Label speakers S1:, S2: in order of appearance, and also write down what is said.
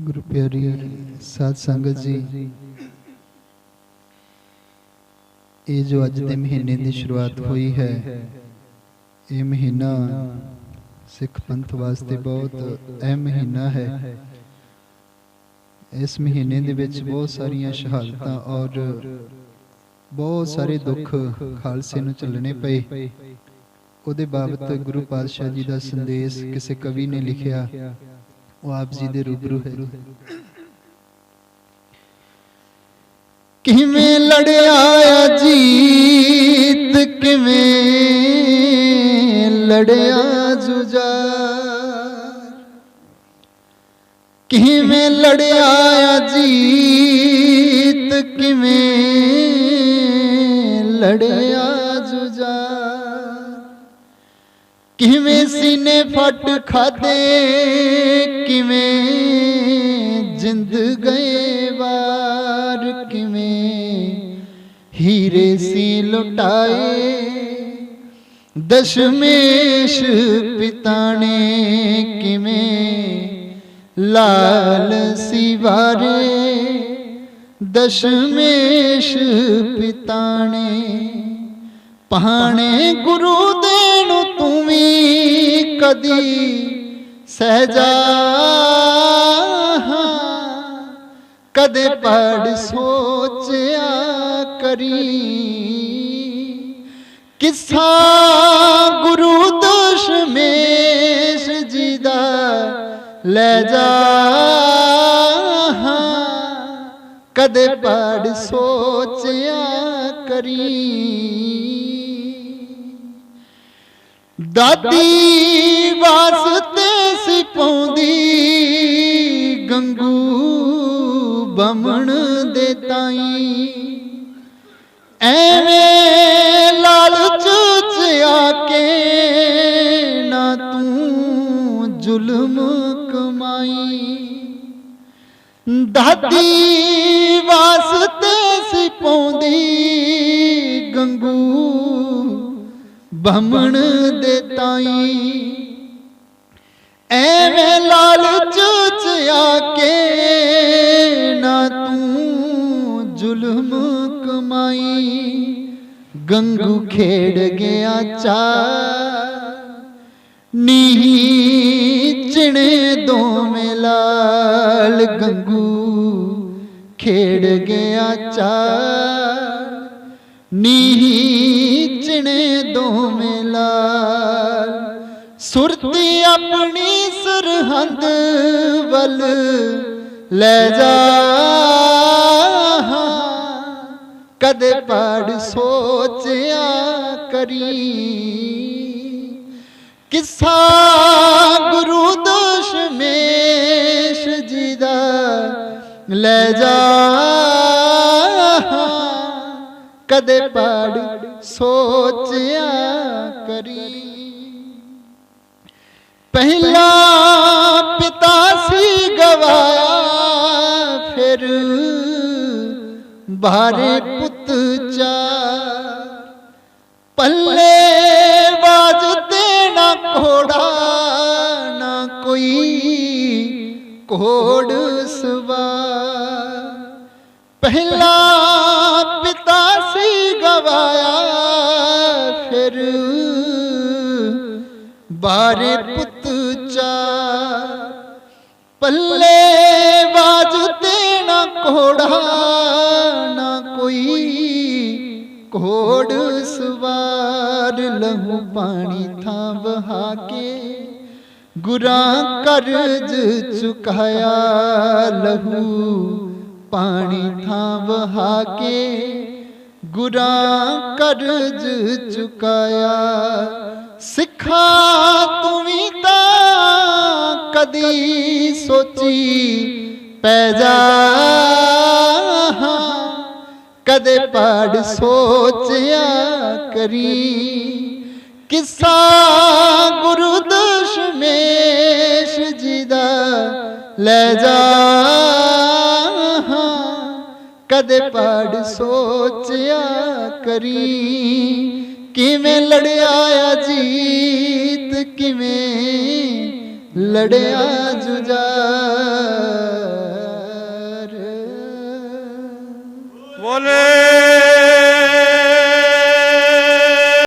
S1: ਗੁਰੂ ਪਿਆਰੀ ਸਾਧ ਸੰਗਤ ਜੀ, ਇਹ ਜੋ ਅੱਜ ਦੇ ਮਹੀਨੇ ਦੀ ਸ਼ੁਰੂਆਤ ਹੋਈ ਹੈ, ਇਹ ਮਹੀਨਾ ਸਿੱਖ ਪੰਥ ਵਾਸਤੇ ਬਹੁਤ ਅਹਿਮ ਮਹੀਨਾ ਹੈ। ਇਸ ਮਹੀਨੇ ਦੇ ਵਿੱਚ ਬਹੁਤ ਸਾਰੀਆਂ ਸ਼ਹਾਦਤਾਂ ਔਰ ਬਹੁਤ ਸਾਰੇ ਦੁੱਖ ਖਾਲਸੇ ਨੂੰ ਝੱਲਣੇ ਪਏ। ਉਹਦੇ ਬਾਬਤ ਗੁਰੂ ਪਾਤਸ਼ਾਹ ਜੀ ਦਾ ਸੰਦੇਸ਼ ਕਿਸੇ ਕਵੀ ਨੇ ਲਿਖਿਆ ਉਹ ਆਪ ਜੀ ਦੇ ਰੂਬਰੂ ਹੈ ਕਿਵੇਂ ਲੜਿਆ ਜੀਤ ਕਿਵੇਂ ਲੜਿਆ ਜੁਝਾਰ? ਕਿਵੇਂ ਲੜਿਆ ਜੀਤ ਕਿਵੇਂ ਸੀਨੇ ਖਾਦੇ ਕਿਵੇਂ ਜਿੰਦ ਗਏ ਵਾਰ, ਕਿਵੇਂ ਹੀਰੇ ਸੀ ਲੁਟਾਏ। ਦਸ਼ਮੇਸ਼ ਪਿਤਾਣੇ, ਕਿਵੇਂ ਲਾਲ ਸੀ ਵਾਰੇ ਦਸ਼ਮੇਸ਼ ਪਿਤਾਣੇ, ਪਹਾਣੇ ਗੁਰੂ ਦੇ ਨੂੰ ਤੂੰ ਵੀ ਕਦੀ ਸਹਜਾ ਕਦੇ ਪੜ ਸੋਚਿਆ ਕਰੀ। ਕਿਸਾ ਗੁਰੂ ਦਸ਼ਮੇਸ਼ ਜੀ ਦਾ ਲੈ ਜਾ ਕਦੇ ਪੜ ਸੋਚਿਆ ਕਰੀ। ਦਾਦੀ ਵਾਸਤੇ ਸੀ ਪਾਉਂਦੀ ਗੰਗੂ ਬਮਣ ਦੇ ਤਾਈ। ਐਵੇਂ ਲਾਲਚ ਚ ਆ ਕੇ ਨਾ ਤੂੰ ਜ਼ੁਲਮ ਕਮਾਈ। ਦਾਦੀ ਵਾਸਤੇ ਸੀ ਪਾਉਂਦੀ ਗੰਗੂ ਬਮਣ ਦੇ ਤਾਈ। ਐਵੇਂ ਲਾਲਚ ਚ ਆ ਕੇ ਨਾ ਤੂੰ ਜ਼ੁਲਮ ਕਮਾਈ। ਗੰਗੂ ਖੇੜ ਗਿਆ ਚਾ ਨੀ ਚਿਣੇ ਦੋਵੇਂ ਲਾਲ ਗੰਗੂ ਖੇੜ ਗਿਆ ਚਾ ਨੀ ਚਿਣੇ ਦੋਵੇਂ ਲਾਲ। ਸੁਰਤੀ ਆਪਣੀ ਸਰਹੰਦ ਵੱਲ ਲੈ ਜਾ। ਕਦੇ ਪੜ ਸੋਚਿਆ ਕਰੀ। ਕਿਸਾ ਗੁਰੂ ਦਸ਼ਮੇਸ਼ ਜੀ ਦਾ ਲੈ ਜਾ। ਕਦੇ ਪੜ ਸੋਚਿਆ ਕਰੀ। ਪਹਿਲਾ ਪਿਤਾ ਸੀ ਗਵਾਇਆ, ਫਿਰ ਬਾਰੇ ਪੁੱਤ ਚਾਰ। ਪੱਲੇ ਵਾਜਦੇ ਨਾ ਘੋੜਾ, ਨਾ ਕੋਈ ਘੋੜ ਸਵਾਰ। ਪਹਿਲਾ ਪਿਤਾ ਸੀ ਬਾਰੇ ਪੁੱਤ ਚਾਰ ਪੱਲੇ ਵਾਜਦੇ ਦੇਣਾ ਘੋੜਾ, ਨਾ ਕੋਈ ਘੋੜ ਸਵਾਰ। ਲਹੂ ਪਾਣੀ ਥਾਂ ਵਹਾ ਕੇ ਗੁਰਾਂ ਕਰਜ਼ ਚੁਕਾਇਆ। ਲਹੂ ਪਾਣੀ ਥਾਂ ਵਹਾ ਕੇ ਗੁਰਾਂ ਕਰਜ਼ ਚੁਕਾਇਆ। ਸਿੱਖਾ ਤੂੰ ਵੀ ਤਾਂ ਕਦੀ ਸੋਚੀ ਪੈ ਜਾ। ਕਦੇ ਪੜ ਸੋਚਿਆ ਕਰੀ। ਕਿਸਾ ਗੁਰੂ ਦਸ਼ਮੇਸ਼ ਜੀ ਦਾ ਲੈ ਜਾ। ਕਦੇ ਪੜ ਸੋਚਿਆ ਕਰੀ। ਕਿਵੇਂ ਲੜਿਆ ਜੀਤ ਕਿਵੇਂ ਲੜਿਆ ਜੁਝਾਰ।